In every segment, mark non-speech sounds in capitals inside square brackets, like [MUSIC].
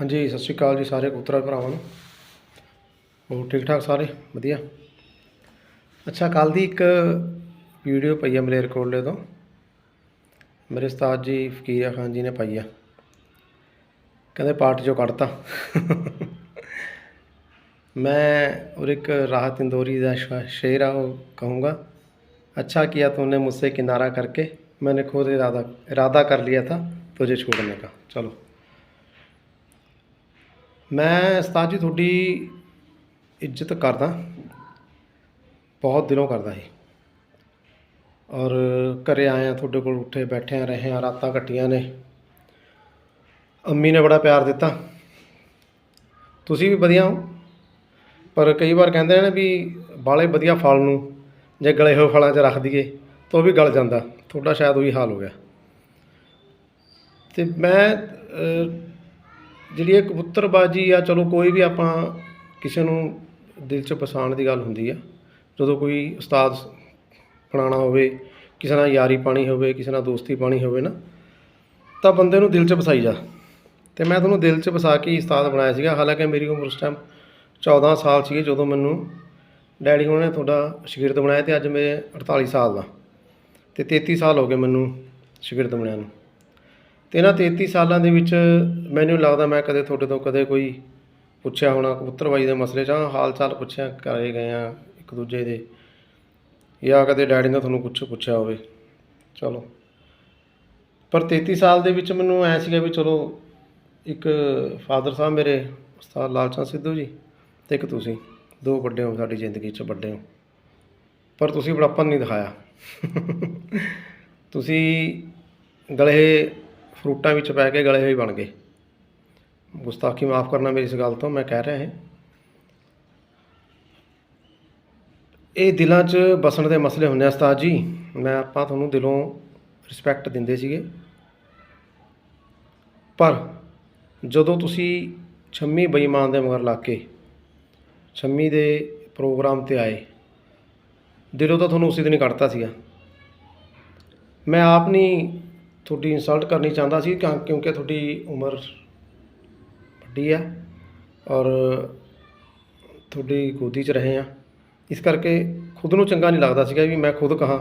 ਹਾਂਜੀ ਸਤਿ ਸ਼੍ਰੀ ਅਕਾਲ ਜੀ ਸਾਰੇ ਕਬੂਤਰਾਂ ਭਰਾਵਾਂ ਨੂੰ ਹੋਰ ਠੀਕ ਠਾਕ ਸਾਰੇ ਵਧੀਆ ਅੱਛਾ ਕੱਲ ਦੀ ਇੱਕ ਵੀਡੀਓ ਪਈ ਆ ਮਲੇਰਕੋਟਲੇ ਤੋਂ ਮੇਰੇ ਉਸਤਾਦ ਜੀ ਫਕੀਰ ਖਾਨ ਜੀ ਨੇ ਪਾਈ ਆ ਕਹਿੰਦੇ ਪਾਰਟ ਚੋਂ ਕੱਢਤਾ ਮੈਂ और एक राहत इंदौरी का श- शेर है वो कहूँगा अच्छा किया तूने मुझसे किनारा करके मैंने खुद इरादा इरादा कर लिया था तुझे छोड़ने का चलो ਮੈਂ ਉਸਤਾਦ ਜੀ ਤੁਹਾਡੀ ਇੱਜ਼ਤ ਕਰਦਾ। ਬਹੁਤ ਦਿਲੋਂ ਕਰਦਾ ਸੀ ਔਰ ਘਰੇ ਆਇਆ ਤੁਹਾਡੇ ਕੋਲ ਉੱਠੇ ਬੈਠੇ ਰਹੇ ਆ ਰਾਤਾਂ ਕੱਟੀਆਂ ਨੇ। ਅੰਮੀ ਨੇ ਬੜਾ ਪਿਆਰ ਦਿੱਤਾ। ਤੁਸੀਂ ਵੀ ਵਧੀਆ ਹੋ। ਪਰ ਕਈ ਵਾਰ ਕਹਿੰਦੇ ਨੇ ਵੀ ਬਾਲੇ ਵਧੀਆ ਫਲ ਨੂੰ ਜੇ ਗਲੇ ਹੋਏ ਫਲਾਂ 'ਚ ਰੱਖ ਦਈਏ ਤਾਂ ਉਹ ਵੀ ਗਲ ਜਾਂਦਾ। ਤੁਹਾਡਾ ਸ਼ਾਇਦ ਉਹੀ ਹਾਲ ਹੋ ਗਿਆ। ਤੇ ਮੈਂ ਜਿਹੜੀ ਇਹ ਕਬੂਤਰਬਾਜੀ ਆ, ਚਲੋ ਕੋਈ ਵੀ ਆਪਾਂ ਕਿਸੇ ਨੂੰ ਦਿਲ 'ਚ ਪਛਾਣ ਦੀ ਗੱਲ ਹੁੰਦੀ ਆ, ਜਦੋਂ ਕੋਈ ਉਸਤਾਦ ਬਣਾਉਣਾ ਹੋਵੇ, ਕਿਸੇ ਨਾਲ ਯਾਰੀ ਪਾਣੀ ਹੋਵੇ, ਕਿਸੇ ਨਾਲ ਦੋਸਤੀ ਪਾਣੀ ਹੋਵੇ ਨਾ, ਤਾਂ ਬੰਦੇ ਨੂੰ ਦਿਲ 'ਚ ਵਸਾਈ ਜਾ। ਤੇ ਮੈਂ ਤੁਹਾਨੂੰ ਦਿਲ 'ਚ ਵਸਾ ਕੇ ਉਸਤਾਦ ਬਣਾਇਆ ਸੀਗਾ, ਹਾਲਾਂਕਿ ਮੇਰੀ ਉਮਰ ਉਸ ਟਾਈਮ 14 ਸਾਲ ਸੀ ਜਦੋਂ ਮੈਨੂੰ ਡੈਡੀ ਉਹਨਾਂ ਨੇ ਤੁਹਾਡਾ ਸ਼ਾਗਿਰਦ ਬਣਾਇਆ ਤੇ ਅੱਜ ਮੈਂ 48 ਸਾਲ ਦਾ। ਤੇ 33 ਸਾਲ ਹੋ ਗਏ ਮੈਨੂੰ ਸ਼ਾਗਿਰਦ ਬਣਿਆ ਨੂੰ। ਅਤੇ ਇਹਨਾਂ 33 ਸਾਲਾਂ ਦੇ ਵਿੱਚ ਮੈਨੂੰ ਲੱਗਦਾ ਮੈਂ ਕਦੇ ਤੁਹਾਡੇ ਤੋਂ ਕਦੇ ਕੋਈ ਪੁੱਛਿਆ ਹੋਣਾ ਕਬੂਤਰਬਾਜੀ ਦੇ ਮਸਲੇ 'ਚ ਹਾਂ, ਹਾਲ ਚਾਲ ਪੁੱਛਿਆ ਕਰੇ ਗਏ ਆ ਇੱਕ ਦੂਜੇ ਦੇ। ਜਾਂ ਕਦੇ ਡੈਡੀ ਨੇ ਤੁਹਾਨੂੰ ਕੁਛ ਪੁੱਛਿਆ ਹੋਵੇ। ਚਲੋ। ਪਰ 33 ਸਾਲ ਦੇ ਵਿੱਚ ਮੈਨੂੰ ਐ ਸੀਗਾ ਵੀ ਚਲੋ ਇੱਕ ਫਾਦਰ ਸਾਹਿਬ ਮੇਰੇ ਉਸਤਾਦ ਲਾਲਚੰਦ ਸਿੱਧੂ ਜੀ ਤੇ ਇੱਕ ਤੁਸੀਂ। ਦੋ ਵੱਡੇ ਹੋ ਸਾਡੀ ਜ਼ਿੰਦਗੀ 'ਚ ਵੱਡੇ ਹੋ। ਪਰ ਤੁਸੀਂ ਬੜਾਪਨ ਨਹੀਂ ਦਿਖਾਇਆ। ਤੁਸੀਂ ਗਲੇ ਫਰੂਟਾਂ ਵਿੱਚ ਪੈ ਕੇ ਗਲੇ ਹੋਏ ਬਣ ਗਏ। ਗੁਸਤਾਖੀ ਮਾਫ ਕਰਨਾ ਮੇਰੀ ਇਸ ਗੱਲ ਤੋਂ ਮੈਂ ਕਹਿ ਰਿਹਾ ਹਾਂ। ਇਹ ਦਿਲਾਂ 'ਚ ਬਸਣ ਦੇ ਮਸਲੇ ਹੁੰਦੇ ਆ ਉਸਤਾਦ ਜੀ। ਮੈਂ ਆਪਾਂ ਤੁਹਾਨੂੰ ਦਿਲੋਂ ਰਿਸਪੈਕਟ ਦਿੰਦੇ ਸੀਗੇ। ਪਰ ਜਦੋਂ ਤੁਸੀਂ ਛੰਮੀ ਬੇਈਮਾਨ ਦੇ ਮਗਰ ਲੱਗ ਕੇ ਛੰਮੀ ਦੇ ਪ੍ਰੋਗਰਾਮ ਤੇ ਆਏ, ਦਿਲੋਂ ਤਾਂ ਤੁਹਾਨੂੰ ਉਸੇ ਦਿਨ ਕੱਢਤਾ ਸੀਗਾ। ਮੈਂ ਆਪ ਨਹੀਂ ਤੁਹਾਡੀ ਇਨਸਲਟ ਕਰਨੀ ਚਾਹੁੰਦਾ ਸੀ ਕਿਉਂ- ਕਿਉਂਕਿ ਤੁਹਾਡੀ ਉਮਰ ਵੱਡੀ ਆ ਔਰ ਤੁਹਾਡੀ ਗੋਦੀ 'ਚ ਰਹੇ ਆ। ਇਸ ਕਰਕੇ ਖੁਦ ਨੂੰ ਚੰਗਾ ਨਹੀਂ ਲੱਗਦਾ ਸੀਗਾ ਵੀ ਮੈਂ ਖੁਦ ਕਹਾਂ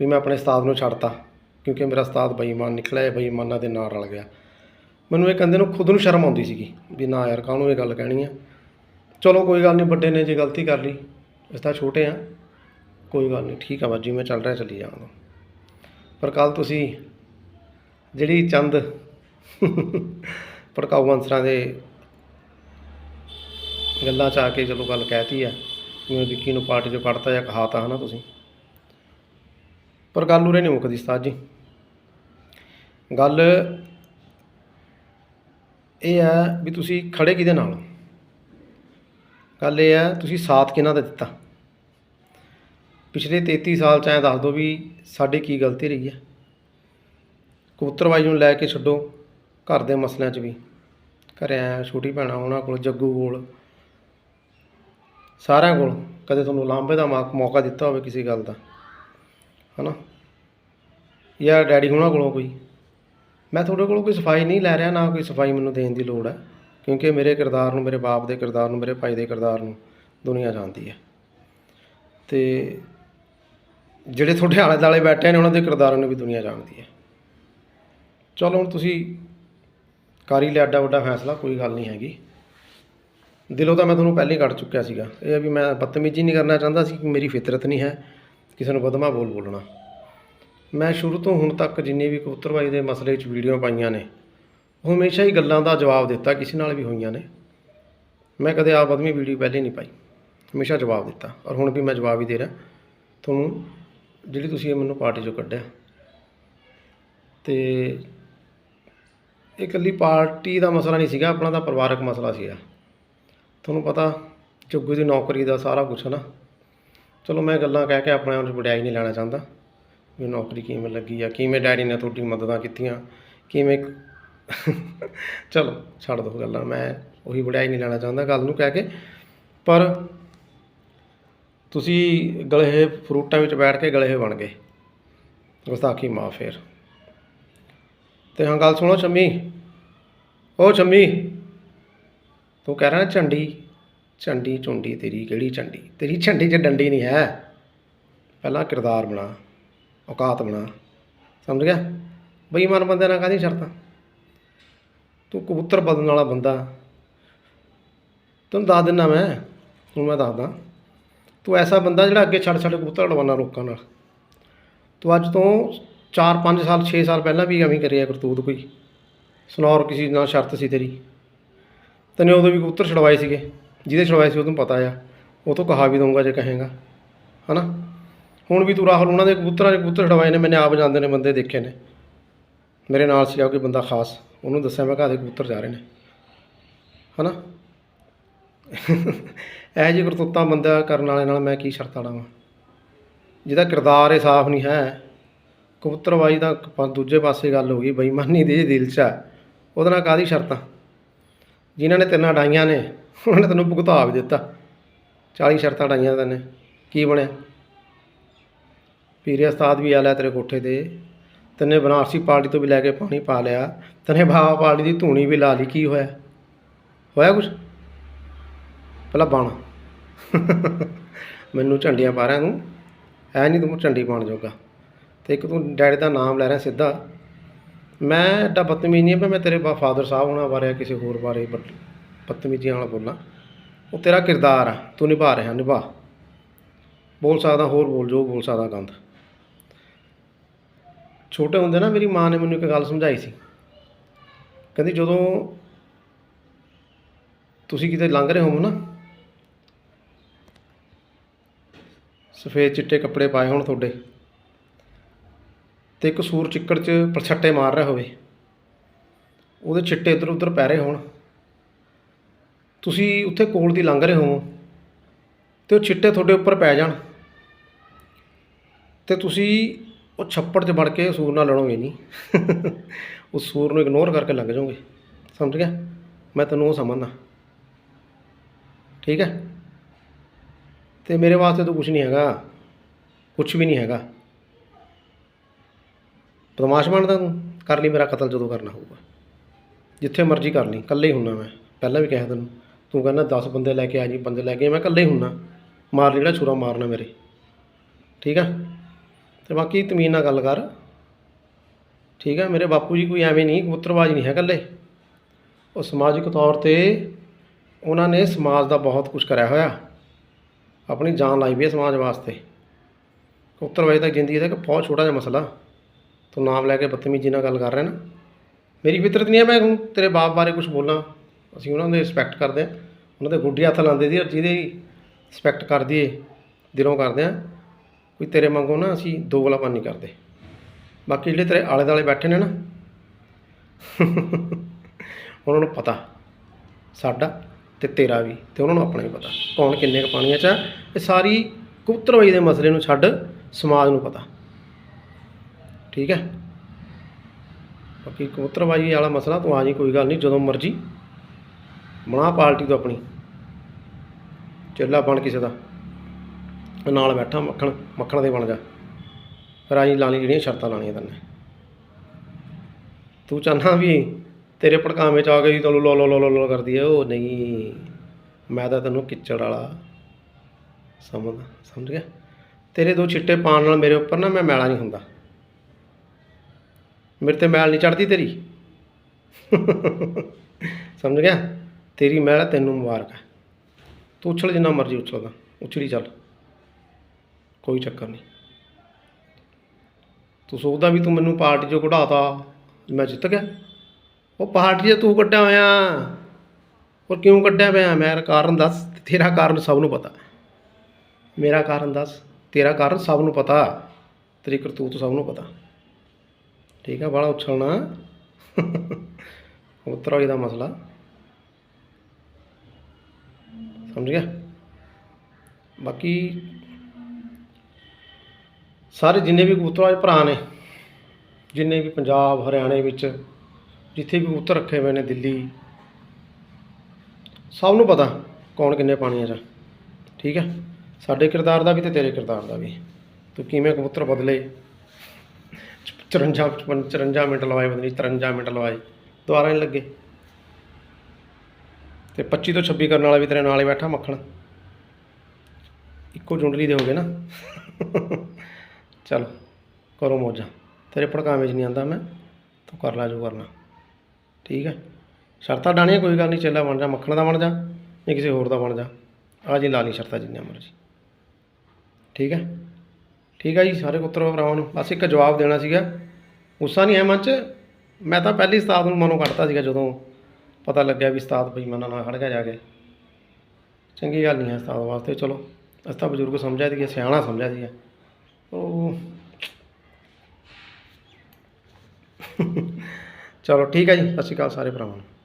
ਵੀ ਮੈਂ ਆਪਣੇ ਉਸਤਾਦ ਨੂੰ ਛੱਡਤਾ, ਕਿਉਂਕਿ ਮੇਰਾ ਉਸਤਾਦ ਬੇਈਮਾਨ ਨਿਕਲਿਆ ਇਹ ਬੇਈਮਾਨਾਂ ਦੇ ਨਾਲ ਰਲ ਗਿਆ। ਮੈਨੂੰ ਇਹ ਕਹਿੰਦੇ ਨੂੰ ਖੁਦ ਨੂੰ ਸ਼ਰਮ ਆਉਂਦੀ ਸੀਗੀ ਵੀ ਨਾ ਯਾਰ ਕਾਹਨੂੰ ਇਹ ਗੱਲ ਕਹਿਣੀ ਆ। ਚਲੋ ਕੋਈ ਗੱਲ ਨਹੀਂ, ਵੱਡੇ ਨੇ ਜੇ ਗਲਤੀ ਕਰ ਲਈ, ਅਸੀਂ ਤਾਂ ਛੋਟੇ ਆ। ਕੋਈ ਗੱਲ ਨਹੀਂ, ਠੀਕ ਆ ਬਾਜੀ, ਮੈਂ ਚੱਲ ਰਿਹਾ, ਚੱਲੀ ਜਾਵਾਂਗਾ। ਪਰ ਕੱਲ ਤੁਸੀਂ ਜਿਹੜੀ ਚੰਦ ਭੜਕਾਊ ਅੰਸਰਾਂ ਦੇ ਗੱਲਾਂ ਚ ਆ ਕੇ ਚਲੋ ਗੱਲ ਕਹਿਤੀ ਆ ਜਿਵੇਂ ਵਿੱਕੀ ਨੂੰ ਪਾਰਟੀ ਚੋਂ ਕੱਢਤਾ ਜਾਂ ਕਹਾਤਾ ਹਨਾ ਤੁਸੀਂ। ਪਰ ਗੱਲ ਉਰੇ ਨਹੀਂ ਮੁੱਕਦੀ ਉਸਤਾਦ ਜੀ। ਗੱਲ ਇਹ ਹੈ ਵੀ ਤੁਸੀਂ ਖੜੇ ਕਿਹਦੇ ਨਾਲ? ਹੋ? ਗੱਲ ਇਹ ਹੈ ਤੁਸੀਂ ਸਾਥ ਕਿਹਨਾਂ ਦਾ ਦਿੱਤਾ? ਪਿਛਲੇ 33 ਸਾਲ ਚ ਐਂ ਦੱਸ ਦਿਓ ਵੀ ਸਾਡੀ ਕੀ ਗਲਤੀ ਰਹੀ ਹੈ ਕਬੂਤਰਬਾਜੀ ਨੂੰ ਲੈ ਕੇ ਛੱਡੋ, ਘਰ ਦੇ ਮਸਲਿਆਂ 'ਚ ਵੀ। ਘਰੇ ਆਇਆ ਛੋਟੀ ਭੈਣਾਂ ਉਹਨਾਂ ਕੋਲ ਜੱਗੂ ਕੋਲ। ਸਾਰਿਆਂ ਕੋਲ। ਕਦੇ ਤੁਹਾਨੂੰ ਲਾਂਭੇ ਦਾ ਮੌ- ਮੌਕਾ ਦਿੱਤਾ ਹੋਵੇ ਕਿਸੇ ਗੱਲ ਦਾ। ਹਨਾ? ਜਾਂ ਡੈਡੀ ਉਹਨਾਂ ਕੋਲੋਂ ਕੋਈ। ਮੈਂ ਤੁਹਾਡੇ ਕੋਲੋਂ ਕੋਈ ਸਫ਼ਾਈ ਨਹੀਂ ਲੈ ਰਿਹਾ, ਨਾ ਕੋਈ ਸਫ਼ਾਈ ਮੈਨੂੰ ਦੇਣ ਦੀ ਲੋੜ ਹੈ। ਕਿਉਂਕਿ ਮੇਰੇ ਕਿਰਦਾਰ ਨੂੰ, ਮੇਰੇ ਬਾਪ ਦੇ ਕਿਰਦਾਰ ਨੂੰ, ਮੇਰੇ ਭਾਈ ਦੇ ਕਿਰਦਾਰ ਨੂੰ ਦੁਨੀਆ ਜਾਣਦੀ ਹੈ। ਤੇ ਜਿਹੜੇ ਤੁਹਾਡੇ ਆਲੇ ਦੁਆਲੇ ਬੈਠੇ ਨੇ, ਉਹਨਾਂ ਦੇ ਕਿਰਦਾਰਾਂ ਨੂੰ ਵੀ ਦੁਨੀਆ ਜਾਣਦੀ ਹੈ। ਚਲੋ ਹੁਣ ਤੁਸੀਂ ਕਰ ਹੀ ਲਿਆ ਐਡਾ ਵੱਡਾ ਫੈਸਲਾ, ਕੋਈ ਗੱਲ ਨਹੀਂ ਹੈਗੀ। ਦਿਲੋਂ ਤਾਂ ਮੈਂ ਤੁਹਾਨੂੰ ਪਹਿਲਾਂ ਹੀ ਕੱਢ ਚੁੱਕਿਆ ਸੀਗਾ। ਇਹ ਆ ਵੀ ਮੈਂ ਬਦਤਮੀਜ਼ੀ ਨਹੀਂ ਕਰਨਾ ਚਾਹੁੰਦਾ ਸੀ ਕਿ ਮੇਰੀ ਫਿਤਰਤ ਨਹੀਂ ਹੈ ਕਿਸੇ ਨੂੰ ਬਦਮਾ ਬੋਲ ਬੋਲਣਾ। ਮੈਂ ਸ਼ੁਰੂ ਤੋਂ ਹੁਣ ਤੱਕ ਜਿੰਨੀ ਵੀ ਕਬੂਤਰਬਾਜੀ ਦੇ ਮਸਲੇ 'ਚ ਵੀਡੀਓ ਪਾਈਆਂ ਨੇ, ਉਹ ਹਮੇਸ਼ਾ ਹੀ ਗੱਲਾਂ ਦਾ ਜਵਾਬ ਦਿੱਤਾ, ਕਿਸੇ ਨਾਲ ਵੀ ਹੋਈਆਂ ਨੇ। ਮੈਂ ਕਦੇ ਆਪ ਆਦਮੀ ਵੀਡੀਓ ਪਹਿਲੇ ਨਹੀਂ ਪਾਈ। ਹਮੇਸ਼ਾ ਜਵਾਬ ਦਿੱਤਾ। ਔਰ ਹੁਣ ਵੀ ਮੈਂ ਜਵਾਬ ਹੀ ਦੇ ਰਿਹਾ। ਤੁਹਾਨੂੰ ਜਿਹੜੀ ਤੁਸੀਂ ਇਹ ਮੈਨੂੰ ਪਾਰਟੀ 'ਚੋਂ ਕੱਢਿਆ, ਤੇ ਇਹ ਇਕੱਲੀ ਪਾਰਟੀ ਦਾ ਮਸਲਾ ਨਹੀਂ ਸੀਗਾ, ਆਪਣਾ ਤਾਂ ਪਰਿਵਾਰਕ ਮਸਲਾ ਸੀਗਾ। ਤੁਹਾਨੂੰ ਪਤਾ, ਜੁੱਗੂ ਦੀ ਨੌਕਰੀ ਦਾ ਸਾਰਾ ਕੁਝ ਹੈ ਨਾ। ਚਲੋ ਮੈਂ ਗੱਲਾਂ ਕਹਿ ਕੇ ਆਪਣੇ ਆਪ 'ਚ ਵਡਿਆਈ ਨਹੀਂ ਲੈਣਾ ਚਾਹੁੰਦਾ। ਵੀ ਨੌਕਰੀ ਕਿਵੇਂ ਲੱਗੀ ਆ, ਕਿਵੇਂ ਡੈਡੀ ਨੇ ਤੁਹਾਡੀ ਮਦਦਾਂ ਕੀਤੀਆਂ, ਕਿਵੇਂ [LAUGHS] ਚਲੋ, ਛੱਡ ਦੋ ਗੱਲਾਂ, ਮੈਂ ਉਹੀ ਵਡਿਆਈ ਨਹੀਂ ਲੈਣਾ ਚਾਹੁੰਦਾ ਗੱਲ ਨੂੰ ਕਹਿ ਕੇ। ਪਰ ਤੁਸੀਂ ਗਲੇ ਫਰੂਟਾਂ ਵਿੱਚ ਬੈਠ ਕੇ ਗਲੇ ਬਣ ਗਏ। ਗੁਸਤਾਖੀ ਮਾਫ ਫੇਰ। ਤੇ ਹਾਂ, ਗੱਲ ਸੁਣੋ ਸ਼ਮੀ। ਓ ਚੰਮੀ ਤੂੰ ਕਹਿ ਰਿਹਾ ਝੰਡੀ ਝੰਡੀ ਝੁੰਡੀ ਤੇਰੀ ਕਿਹੜੀ ਝੰਡੀ? ਤੇਰੀ ਝੰਡੀ 'ਚ ਡੰਡੀ ਨਹੀਂ ਹੈ। ਪਹਿਲਾਂ ਕਿਰਦਾਰ ਬਣਾ, ਔਕਾਤ ਬਣਾ। ਸਮਝ ਗਿਆ? ਬੇਈਮਾਨ ਬੰਦੇ ਨਾਲ ਕਾਹਦੀ ਸ਼ਰਤਾਂ? ਤੂੰ ਕਬੂਤਰ ਬਦਲਣ ਵਾਲਾ ਬੰਦਾ। ਤੈਨੂੰ ਦੱਸ ਦਿੰਦਾ ਮੈਂ, ਹੁਣ ਮੈਂ ਦੱਸਦਾ। ਤੂੰ ਐਸਾ ਬੰਦਾ ਜਿਹੜਾ ਅੱਗੇ ਛੱਡ ਛੱਡ ਕਬੂਤਰ ਉਡਵਾਉਣਾ ਲੋਕਾਂ ਨਾਲ। ਤੂੰ ਅੱਜ ਤੋਂ 4-5 ਸਾਲ 6 ਸਾਲ ਪਹਿਲਾਂ ਵੀ ਐਵੇਂ ਕਰਿਆ ਕਰਤੂਤ ਕੋਈ। ਸਨੌਰ ਕਿਸੇ ਨਾਲ ਸ਼ਰਤ ਸੀ ਤੇਰੀ। ਤੈਨੇ ਉਦੋਂ ਵੀ ਕਬੂਤਰ ਛਡਵਾਏ ਸੀਗੇ। ਜਿਹਦੇ ਛਡਵਾਏ ਸੀ ਉਹਨੂੰ ਪਤਾ ਆ। ਉਹ ਤੋਂ ਕਹਾ ਵੀ ਦਊਂਗਾ ਜੇ ਕਹੇਗਾ। ਹਨਾ? ਹੁਣ ਵੀ ਤੂੰ ਰਾਹੁਲ, ਉਹਨਾਂ ਦੇ ਕਬੂਤਰਾਂ ਦੇ ਕਬੂਤਰ ਛਡਵਾਏ ਨੇ, ਮੈਨੇ ਆਪ ਜਾਂਦੇ ਨੇ, ਬੰਦੇ ਦੇਖੇ ਨੇ। ਮੇਰੇ ਨਾਲ ਸੀਗਾ ਕੋਈ ਬੰਦਾ ਖਾਸ। ਉਹਨੂੰ ਦੱਸਿਆ, ਮੈਂ ਘਰ ਦੇ ਕਬੂਤਰ ਜਾ ਰਹੇ ਨੇ। ਹਨਾ? ਇਹ ਜੀ ਕਰਤੂਤਾਂ ਬੰਦਾ ਕਰਨ ਵਾਲੇ ਨਾਲ ਮੈਂ ਕੀ ਸ਼ਰਤਾਂ ਲਾਵਾਂ? ਜਿਹਦਾ ਕਿਰਦਾਰ ਹੀ ਸਾਫ਼ ਨਹੀਂ ਹੈ ਕਬੂਤਰਬਾਜੀ ਦਾ ਦੂਜੇ ਪਾਸੇ ਗੱਲ ਹੋ ਗਈ, ਬੇਈਮਾਨੀ ਦੇ ਦਿਲ 'ਚ ਆ। ਉਹਦੇ ਨਾਲ ਕਾਹਦੀ ਸ਼ਰਤਾਂ? ਜਿਨ੍ਹਾਂ ਨੇ ਤੇਨਾਂ ਡਾਈਆਂ ਨੇ, ਉਹਨਾਂ ਨੇ ਤੈਨੂੰ ਭੁਗਤਾ ਵੀ ਦਿੱਤਾ। 40 ਸ਼ਰਤਾਂ ਡਾਈਆਂ ਤੈਨੇ। ਕੀ ਬਣਿਆ? ਪੀਰੇ ਉਸਤਾਦ ਵੀ ਆ ਲਿਆ ਤੇਰੇ ਕੋਠੇ ਤੇ। ਤੈਨੇ ਬਨਾਰਸੀ ਪਾਰਟੀ ਤੋਂ ਵੀ ਲੈ ਕੇ ਪਾਣੀ ਪਾ ਲਿਆ। ਤੈਨੇ ਬਾਵਾ ਪਾਰਟੀ ਦੀ ਧੂਣੀ ਵੀ ਲਾ ਲਈ, ਕੀ ਹੋਇਆ? ਹੋਇਆ ਕੁਛ? ਪਹਿਲਾਂ ਬਾਣਾ। [LAUGHS] ਮੈਨੂੰ ਝੰਡੀਆਂ ਪਾ ਰਿਹਾ ਤੂੰ ਐ ਨਹੀਂ ਤੂੰ ਝੰਡੀ ਪਾਉਣ ਜੋਗਾ। ਤੇ ਇੱਕ ਤੂੰ ਡੈਡੀ ਦਾ ਨਾਮ ਲੈ ਰਿਹਾ ਸਿੱਧਾ। ਮੈਂ ਐਡਾ ਬਦਤਮੀਜ਼ ਨਹੀਂ ਹੈ ਮੈਂ ਤੇਰੇ ਫਾਦਰ ਸਾਹਿਬ ਹੋਣਾ ਬਾਰੇ ਕਿਸੇ ਹੋਰ ਬਾਰੇ ਬਦ- ਬਦਤਮੀਜ਼ੀਆਂ ਵਾਲਾ ਬੋਲਾਂ। ਉਹ ਤੇਰਾ ਕਿਰਦਾਰ ਆ, ਤੂੰ ਨਿਭਾ ਰਿਹਾ, ਨਿਭਾ। ਬੋਲ ਸਕਦਾ, ਹੋਰ ਬੋਲ ਜੋ, ਬੋਲ ਸਕਦਾ ਗੰਦ। ਛੋਟੇ ਹੁੰਦੇ ਨਾ ਮੇਰੀ ਮਾਂ ਨੇ ਮੈਨੂੰ ਇੱਕ ਗੱਲ ਸਮਝਾਈ ਸੀ। ਕਹਿੰਦੀ ਜਦੋਂ ਤੁਸੀਂ ਕਿਤੇ ਲੰਘ ਰਹੇ ਹੋ ਨਾ, ਸਫੇਦ ਚਿੱਟੇ ਕੱਪੜੇ ਪਾਏ ਹੋਣ ਤੁਹਾਡੇ ਤੇ ਇੱਕ ਸੂਰ ਚਿੱਕੜ 'ਚ ਪਰਛੱਟੇ ਮਾਰ ਰਿਹਾ ਹੋਵੇ। ਉਹਦੇ ਛਿੱਟੇ ਇੱਧਰ ਉੱਧਰ ਪੈ ਰਹੇ ਹੋਣ। ਤੁਸੀਂ ਉੱਥੇ ਕੋਲ ਦੀ ਲੰਘ ਰਹੇ ਹੋ ਤੇ ਉਹ ਛਿੱਟੇ ਤੁਹਾਡੇ ਉੱਪਰ ਪੈ ਜਾਣ। ਤੇ ਤੁਸੀਂ ਉਹ ਛੱਪੜ 'ਚ ਵੜ ਕੇ ਸੂਰ ਨਾਲ ਲੜੋਗੇ ਨਹੀਂ। [LAUGHS] ਉਸ ਸੂਰ ਨੂੰ ਇਗਨੋਰ ਕਰਕੇ ਲੰਘ ਜਾਓਗੇ। ਸਮਝ ਗਿਆ? ਮੈਂ ਤੈਨੂੰ ਉਹ ਸਮਝਦਾ। ਠੀਕ ਹੈ? ਤੇ ਮੇਰੇ ਵਾਸਤੇ ਤਾਂ ਕੁਝ ਨਹੀਂ ਹੈਗਾ। ਕੁਝ ਵੀ ਨਹੀਂ ਹੈਗਾ। ਬਦਮਾਸ਼ ਬਣਦਾ ਤੂੰ? ਕਰ ਲਈ ਮੇਰਾ ਕਤਲ ਜਦੋਂ ਕਰਨਾ ਹੋਊਗਾ। ਜਿੱਥੇ ਮਰਜ਼ੀ ਕਰ ਲਈ, ਇਕੱਲੇ ਹੀ ਹੁੰਨਾ ਮੈਂ। ਪਹਿਲਾਂ ਵੀ ਕਿਹਾ ਤੈਨੂੰ, ਤੂੰ ਕਹਿੰਦਾ 10 ਬੰਦੇ ਲੈ ਕੇ ਆ ਜੀ, ਬੰਦੇ ਲੈ ਕੇ ਮੈਂ ਇਕੱਲੇ ਹੀ ਹੁੰਨਾ। ਮਾਰ ਲਈ ਜਿਹੜਾ ਛੁਰਾ ਮਾਰਨਾ ਮੇਰੇ। ਠੀਕ ਆ? ਤੇ ਬਾਕੀ ਤਮੀਨ ਨਾਲ ਗੱਲ ਕਰ। ਠੀਕ ਆ? ਮੇਰੇ ਬਾਪੂ ਜੀ ਕੋਈ ਐਵੇਂ ਨਹੀਂ, ਕਬੂਤਰਬਾਜ਼ ਨਹੀਂ ਹੈ ਇਕੱਲੇ। ਉਹ ਸਮਾਜਿਕ ਤੌਰ ਤੇ ਉਹਨਾਂ ਨੇ ਸਮਾਜ ਦਾ ਬਹੁਤ ਕੁਝ ਕਰਿਆ ਹੋਇਆ। ਆਪਣੀ ਜਾਨ ਲਾਈ ਵੀ ਹੈ ਸਮਾਜ ਵਾਸਤੇ। ਕਬੂਤਰਬਾਜ਼ੀ ਤਾਂ ਜ਼ਿੰਦਗੀ ਦਾ ਇੱਕ ਬਹੁਤ ਛੋਟਾ ਜਿਹਾ ਮਸਲਾ। ਤੂੰ ਨਾਮ ਲੈ ਕੇ ਬਦਤਮੀਜ਼ੀ ਨਾਲ ਗੱਲ ਕਰ ਰਿਹਾ ਨਾ। ਮੇਰੀ ਫਿਤਰਤ ਨਹੀਂ ਹੈ ਮੈਂ ਹੁਣ ਤੇਰੇ ਬਾਪ ਬਾਰੇ ਕੁਝ ਬੋਲਾਂ। ਅਸੀਂ ਉਹਨਾਂ ਦੇ ਰਿਸਪੈਕਟ ਕਰਦੇ ਹਾਂ। ਉਹਨਾਂ ਦੇ ਗੁੱਡੀ ਹੱਥ ਲਾਉਂਦੇ ਸੀ ਔਰ ਜਿਹਦੀ ਰਿਸਪੈਕਟ ਕਰਦੀ ਦਈਏ ਦਿਲੋਂ ਕਰਦੇ ਹਾਂ ਕੋਈ ਤੇਰੇ ਵਾਂਗੂ ਨਾ ਅਸੀਂ ਦੋਗਲਾਪਨ ਨਹੀਂ ਕਰਦੇ। ਬਾਕੀ ਜਿਹੜੇ ਤੇਰੇ ਆਲੇ ਦੁਆਲੇ ਬੈਠੇ ਨੇ ਨਾ, ਉਹਨਾਂ ਨੂੰ ਪਤਾ। ਸਾਡਾ ਤੇ ਤੇਰਾ ਵੀ ਤੇ ਉਹਨਾਂ ਨੂੰ ਆਪਣਾ ਵੀ ਪਤਾ। ਕੌਣ ਕਿੰਨੇ ਕੁ ਪਾਣੀਆਂ 'ਚ ਆ, ਇਹ ਸਾਰੀ ਕਬੂਤਰਬਾਜੀ ਦੇ ਮਸਲੇ ਨੂੰ ਛੱਡ ਸਮਾਜ ਨੂੰ ਪਤਾ। ਠੀਕ ਹੈ? ਬਾਕੀ ਕਬੂਤਰਬਾਜੀ ਵਾਲਾ ਮਸਲਾ ਤੂੰ ਆ ਜੀ, ਕੋਈ ਗੱਲ ਨਹੀਂ, ਜਦੋਂ ਮਰਜ਼ੀ। ਬਣਾ ਪਾਰਟੀ ਤੋਂ ਆਪਣੀ। ਚੇਲਾ ਬਣ ਕਿਸੇ ਦਾ। ਨਾਲ ਬੈਠਾ ਮੱਖਣ ਮੱਖਣ ਦੇ ਬਣ ਜਾ। ਫਿਰ ਆਈ ਲਾਣੀ ਜਿਹੜੀਆਂ ਸ਼ਰਤਾਂ ਲਾਣੀਆਂ ਤੈਨੇ। ਤੂੰ ਚਾਹਨਾ ਵੀ ਤੇਰੇ ਭੜਕਾਵੇਂ ਚ ਆ ਕੇ ਤੈਨੂੰ ਲੋ ਲੋ ਲੋ ਲੋ ਲੋ ਕਰਦੀ ਹੈ ਉਹ ਨਹੀਂ। ਮੈਂ ਤਾਂ ਤੈਨੂੰ ਕਿੱਚੜ ਵਾਲਾ ਸਮਝਦਾ ਸਮਝ ਗਿਆ? ਤੇਰੇ ਦੋ ਛਿੱਟੇ ਪਾਣ ਨਾਲ ਮੇਰੇ ਉੱਪਰ ਨਾ ਮੈਂ ਮੈਲਾ ਨਹੀਂ ਹੁੰਦਾ। ਮੇਰੇ ਤੇ ਮੈਲ ਨਹੀਂ ਚੜਦੀ ਤੇਰੀ। ਸਮਝ ਗਿਆ? ਤੇਰੀ ਮੈਲ ਤੈਨੂੰ ਮੁਬਾਰਕ ਹੈ ਤੂੰ ਉਛਲ ਜਿੰਨਾ ਮਰਜ਼ੀ ਉਛਲਦਾ, ਉਛਲੀ ਚੱਲ। ਕੋਈ ਚੱਕਰ ਨਹੀਂ। ਤੂੰ ਸੋਚਦਾ ਵੀ ਤੂੰ ਮੈਨੂੰ ਪਾਰਟੀ 'ਚੋਂ ਕਢਾਤਾ, ਮੈਂ ਜਿੱਤ ਗਿਆ। ਉਹ ਪਾਰਟੀ 'ਚ ਤੂੰ ਕੱਢਿਆ ਹੋਇਆ ਔਰ ਕਿਉਂ ਕੱਢਿਆ ਪਿਆ? ਮੇਰਾ ਕਾਰਨ ਦੱਸ, ਤੇਰਾ ਕਾਰਨ ਸਭ ਨੂੰ ਪਤਾ। ਮੇਰਾ ਕਾਰਨ ਦੱਸ, ਤੇਰਾ ਕਾਰਨ ਸਭ ਨੂੰ ਪਤਾ। ਤੇਰੀ ਕਰਤੂਤ ਸਭ ਨੂੰ ਪਤਾ। ਠੀਕ ਆ ਬੜਾ ਉਛਲਣਾ ਉਤਰਾ ਦਾ ਮਸਲਾ। ਸਮਝ ਗਿਆ? ਬਾਕੀ ਸਾਰੇ ਜਿੰਨੇ ਵੀ ਕਬੂਤਰਬਾਜ਼ ਭਰਾ ਨੇ, ਜਿੰਨੇ ਵੀ ਪੰਜਾਬ, ਹਰਿਆਣੇ ਵਿੱਚ, ਜਿੱਥੇ ਵੀ ਕਬੂਤਰ ਰੱਖੇ ਹੋਏ ਨੇ ਦਿੱਲੀ, ਸਭ ਨੂੰ ਪਤਾ ਕੌਣ ਕਿੰਨੇ ਪਾਣੀਆਂ 'ਚ ਠੀਕ ਹੈ ਸਾਡੇ ਕਿਰਦਾਰ ਦਾ ਵੀ ਤੇ ਤੇਰੇ ਕਿਰਦਾਰ ਦਾ ਵੀ। ਤੂੰ ਕਿਵੇਂ ਕਬੂਤਰ ਬਦਲੇ 54 54 ਮਿੰਟ ਲਵਾਏ ਬੰਦੇ 53 ਮਿੰਟ ਲਵਾਏ। ਦੁਬਾਰਾ ਨਹੀਂ ਲੱਗੇ। ਤੇ 25 ਤੋਂ 26 ਕਰਨ ਵਾਲਾ ਵੀ ਤੇਰੇ ਨਾਲ ਹੀ ਬੈਠਾ, ਮੱਖਣ। ਇੱਕੋ ਜੁੰਡਲੀ ਦੇ ਹੋ ਗਏ ਨਾ। ਚਲੋ, ਕਰੋ ਮੌਜਾਂ। ਤੇਰੇ ਭੜਕਾਵੇਂ 'ਚ ਨਹੀਂ ਆਂਦਾ ਮੈਂ। ਤੂੰ ਕਰ ਲਾ ਜੋ ਕਰਨਾ। ਠੀਕ ਹੈ? ਸ਼ਰਤਾਂ ਡਾਣੀਆਂ ਕੋਈ ਗੱਲ ਨਹੀਂ ਚੇਲਾ ਬਣ ਜਾ, ਮੱਖਣ ਦਾ ਬਣ ਜਾ ਨਹੀਂ ਕਿਸੇ ਹੋਰ ਦਾ ਬਣ ਜਾ। ਆ ਜੀ ਲਾ ਲਈ ਸ਼ਰਤਾਂ ਜਿੰਨੀਆਂ ਮਰਜ਼ੀ। ਠੀਕ ਹੈ? ਠੀਕ ਹੈ ਜੀ, ਸਾਰੇ ਪੁੱਤਰੋ ਭਰਾਵਾਂ ਨੂੰ। ਬਸ ਇੱਕ ਜਵਾਬ ਦੇਣਾ ਸੀਗਾ। ਗੁੱਸਾ ਨਹੀਂ ਹੈ ਮਨ 'ਚ। ਮੈਂ ਤਾਂ ਪਹਿਲੀ ਉਸਤਾਦ ਨੂੰ ਮਨੋਂ ਕੱਢਤਾ ਸੀਗਾ ਜਦੋਂ ਪਤਾ ਲੱਗਿਆ ਵੀ ਉਸਤਾਦ ਬੇਈਮਾਨਾਂ ਨਾਲ ਖੜ ਗਿਆ ਜਾ ਕੇ। ਚੰਗੀ ਗੱਲ ਨਹੀਂ ਹੈ ਉਸਤਾਦ ਵਾਸਤੇ, ਚਲੋ। ਅਸੀਂ ਤਾਂ ਬਜ਼ੁਰਗ ਸਮਝਿਆ ਸੀਗਾ, ਸਿਆਣਾ ਸਮਝਿਆ ਸੀਗਾ। ਉਹ ਚਲੋ ਠੀਕ ਹੈ ਜੀ, ਸਤਿ ਸ਼੍ਰੀ ਅਕਾਲ ਸਾਰੇ ਭਰਾਵਾਂ ਨੂੰ।